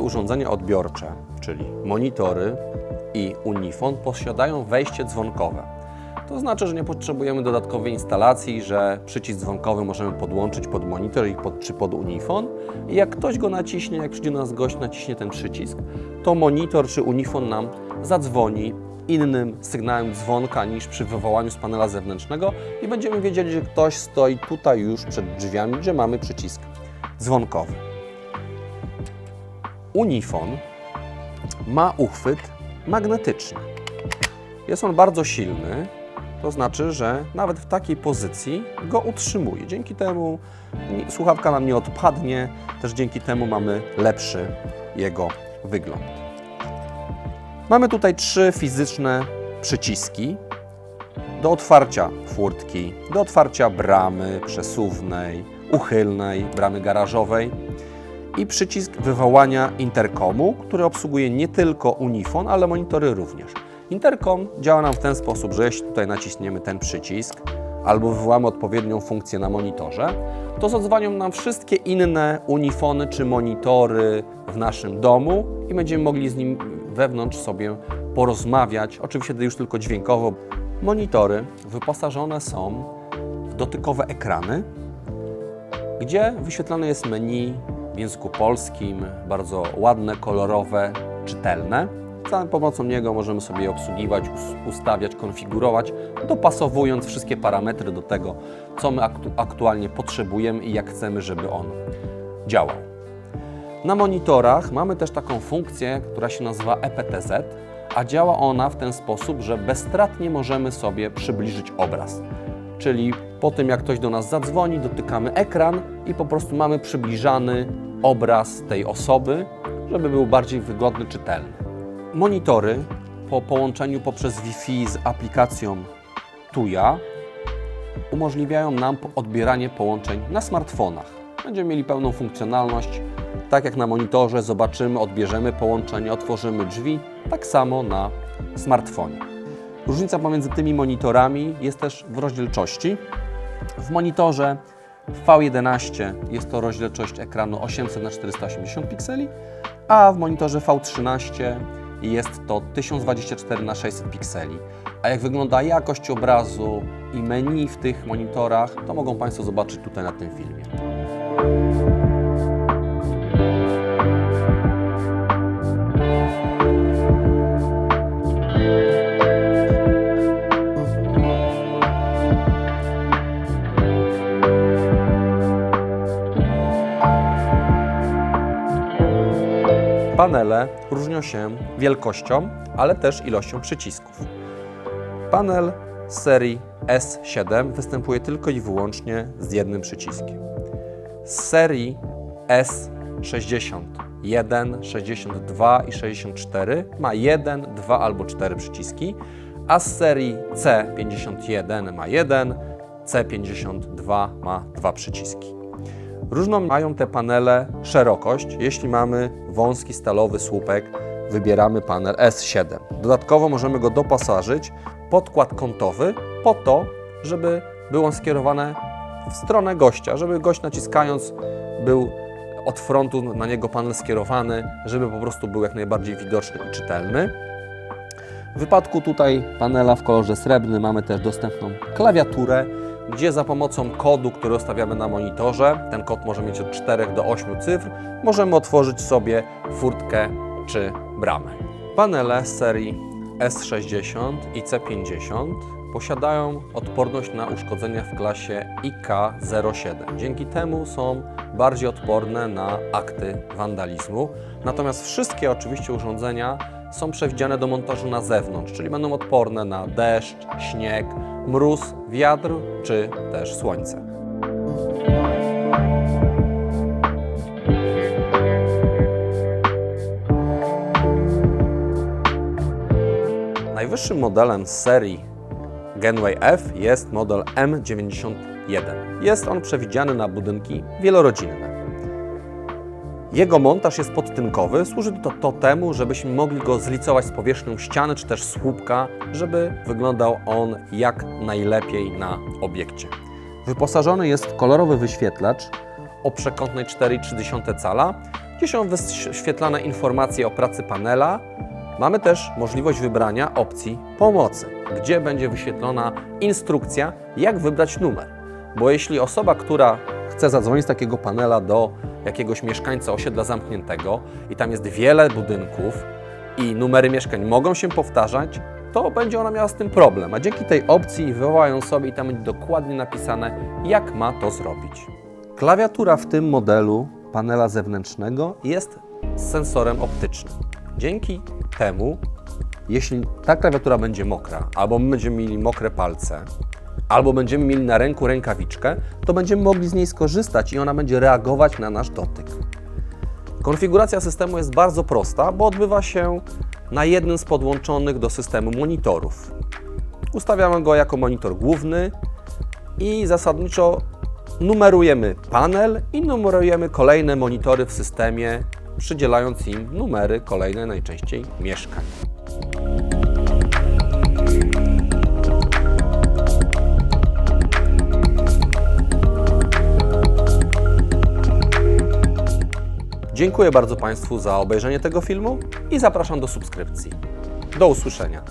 urządzenia odbiorcze, czyli monitory i Unifon, posiadają wejście dzwonkowe. To znaczy, że nie potrzebujemy dodatkowej instalacji, że przycisk dzwonkowy możemy podłączyć pod monitor i pod, czy pod Unifon. I jak ktoś go naciśnie, jak przyjdzie do nas gość, naciśnie ten przycisk, to monitor czy Unifon nam zadzwoni innym sygnałem dzwonka niż przy wywołaniu z panela zewnętrznego i będziemy wiedzieli, że ktoś stoi tutaj już przed drzwiami, gdzie mamy przycisk dzwonkowy. Unifon ma uchwyt magnetyczny. Jest on bardzo silny, to znaczy, że nawet w takiej pozycji go utrzymuje. Dzięki temu słuchawka nam nie odpadnie, też dzięki temu mamy lepszy jego wygląd. Mamy tutaj trzy fizyczne przyciski do otwarcia furtki, do otwarcia bramy przesuwnej, uchylnej, bramy garażowej i przycisk wywołania interkomu, który obsługuje nie tylko Unifon, ale monitory również. Interkom działa nam w ten sposób, że jeśli tutaj naciśniemy ten przycisk albo wywołamy odpowiednią funkcję na monitorze, to zadzwonią nam wszystkie inne Unifony czy monitory w naszym domu i będziemy mogli z nim wewnątrz sobie porozmawiać, oczywiście już tylko dźwiękowo. Monitory wyposażone są w dotykowe ekrany, gdzie wyświetlane jest menu w języku polskim, bardzo ładne, kolorowe, czytelne. Za pomocą niego możemy sobie je obsługiwać, us- ustawiać, konfigurować, dopasowując wszystkie parametry do tego, co my aktu- aktualnie potrzebujemy i jak chcemy, żeby on działał. Na monitorach mamy też taką funkcję, która się nazywa EPTZ, a działa ona w ten sposób, że bezstratnie możemy sobie przybliżyć obraz. Czyli po tym, jak ktoś do nas zadzwoni, dotykamy ekran i po prostu mamy przybliżany obraz tej osoby, żeby był bardziej wygodny, czytelny. Monitory po połączeniu poprzez Wi-Fi z aplikacją Tuya umożliwiają nam odbieranie połączeń na smartfonach. Będziemy mieli pełną funkcjonalność. Tak jak na monitorze zobaczymy, odbierzemy połączenie, otworzymy drzwi, tak samo na smartfonie. Różnica pomiędzy tymi monitorami jest też w rozdzielczości. W monitorze V11 jest to rozdzielczość ekranu 800 na 480 pikseli, a w monitorze V13 jest to 1024 na 600 pikseli. A jak wygląda jakość obrazu i menu w tych monitorach, to mogą Państwo zobaczyć tutaj na tym filmie. Panele różnią się wielkością, ale też ilością przycisków. Panel serii S7 występuje tylko i wyłącznie z jednym przyciskiem. Z serii S61, 62 i 64 ma jeden, dwa albo cztery przyciski, a z serii C51 ma jeden, C52 ma dwa przyciski. Różną mają te panele szerokość. Jeśli mamy wąski stalowy słupek, wybieramy panel S7. Dodatkowo możemy go doposażyć podkład kątowy po to, żeby był on skierowany w stronę gościa, żeby gość naciskając był od frontu na niego panel skierowany, żeby po prostu był jak najbardziej widoczny i czytelny. W wypadku tutaj panela w kolorze srebrnym mamy też dostępną klawiaturę, gdzie za pomocą kodu, który ustawiamy na monitorze, ten kod może mieć od 4 do 8 cyfr, możemy otworzyć sobie furtkę czy bramę. Panele serii S60 i C50 posiadają odporność na uszkodzenia w klasie IK07. Dzięki temu są bardziej odporne na akty wandalizmu. Natomiast wszystkie oczywiście urządzenia są przewidziane do montażu na zewnątrz, czyli będą odporne na deszcz, śnieg, mróz, wiatr czy też słońce. Najwyższym modelem z serii Genway F jest model M91. Jest on przewidziany na budynki wielorodzinne. Jego montaż jest podtynkowy, służy to, to temu, żebyśmy mogli go zlicować z powierzchnią ściany czy też słupka, żeby wyglądał on jak najlepiej na obiekcie. Wyposażony jest w kolorowy wyświetlacz o przekątnej 4,3 cala, gdzie są wyświetlane informacje o pracy panela. Mamy też możliwość wybrania opcji pomocy, gdzie będzie wyświetlona instrukcja, jak wybrać numer. Bo jeśli osoba, która chce zadzwonić z takiego panela do jakiegoś mieszkańca osiedla zamkniętego i tam jest wiele budynków i numery mieszkań mogą się powtarzać, to będzie ona miała z tym problem. A dzięki tej opcji wywołają sobie i tam będzie dokładnie napisane, jak ma to zrobić. Klawiatura w tym modelu panela zewnętrznego jest sensorem optycznym. Dzięki temu, jeśli ta klawiatura będzie mokra, albo my będziemy mieli mokre palce, albo będziemy mieli na ręku rękawiczkę, to będziemy mogli z niej skorzystać i ona będzie reagować na nasz dotyk. Konfiguracja systemu jest bardzo prosta, bo odbywa się na jednym z podłączonych do systemu monitorów. Ustawiamy go jako monitor główny i zasadniczo numerujemy panel i numerujemy kolejne monitory w systemie, przydzielając im numery kolejne najczęściej mieszkań. Dziękuję bardzo Państwu za obejrzenie tego filmu i zapraszam do subskrypcji. Do usłyszenia.